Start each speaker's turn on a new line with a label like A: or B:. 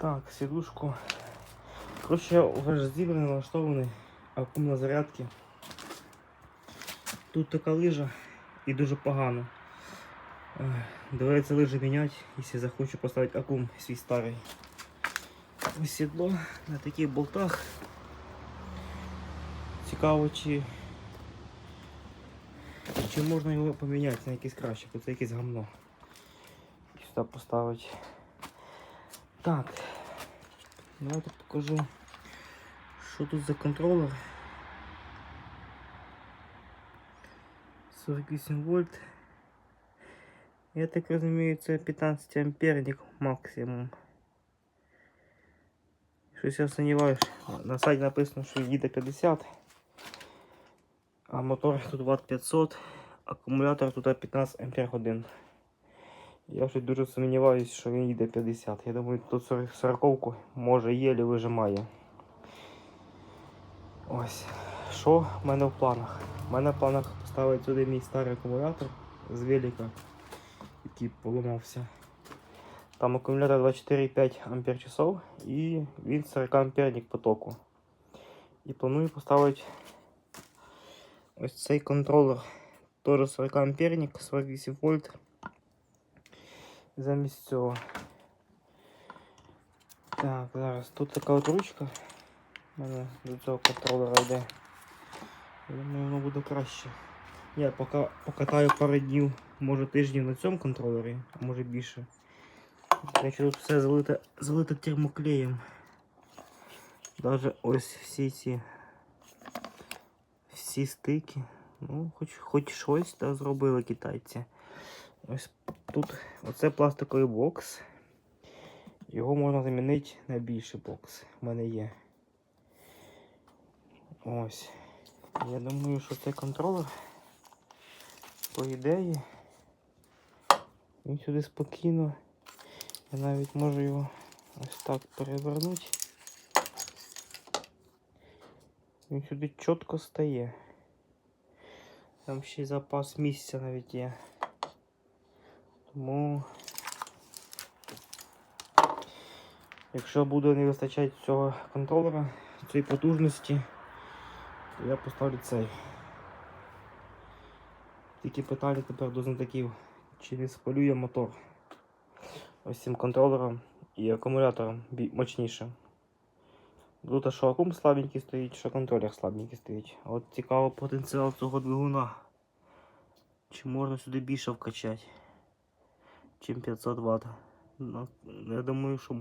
A: Так, сідушку. Коротше, вже зібраний, налаштований, акум на зарядки. Тут така лижа і дуже погано. Доведеться лижи міняти, якщо захочу поставити акум свій старий. Ось сідло на таких болтах. Цікаво, чи, чи можна його поміняти на якесь краще, бо це якесь гамно. Сюди поставити. Так. Давайте покажу, що тут за контролер. 48 вольт. Я так розумію, це 15 амперник максимум. Щось я сумніваюсь. На сайті написано, що їде 50. А мотор тут Вт 500, акумулятор тут 15 ампер годин. Я вже дуже сумніваюсь, що він їде 50. Я думаю, тут 40 може єлі вижимає. Ось. Що в мене в планах? У мене в планах поставити сюди мій старий акумулятор з велика, який поламався. Там акумулятор 24,5 ампер часов і він 40 амперник потоку. І планую поставити ось цей контролер. Теж 40 амперник, 48 вольт. Замість цього. Так, зараз тут така от ручка. У мене до цього контролера йде. Я думаю, воно буде краще. Я поки покатаю пару днів, може тижнів на цьому контролері, а може більше. Якщо тут все залите, залите термоклеєм. Даже ось всі ці всі стики. Ну, хоч хоч щось та зробили китайці. Ось тут оце пластиковий бокс. Його можна замінити на більший бокс. У мене є. Ось. Я думаю, що цей контролер, по ідеї, він сюди спокійно. Я навіть можу його ось так перевернути. Він сюди чітко стає. Там ще й запас місця навіть є. Тому, якщо буде не вистачати цього контролера, цієї потужності, то я поставлю цей. Тільки питання тепер до знатоків, чи не спалює мотор ось цим контролером і акумулятором мощніше. Тут що акум слабенький стоїть, що контролер слабенький стоїть. От цікаво потенціал цього двигуна. Чи можна сюди більше вкачати, чим 500 Вт. Ну, я думаю, що можна.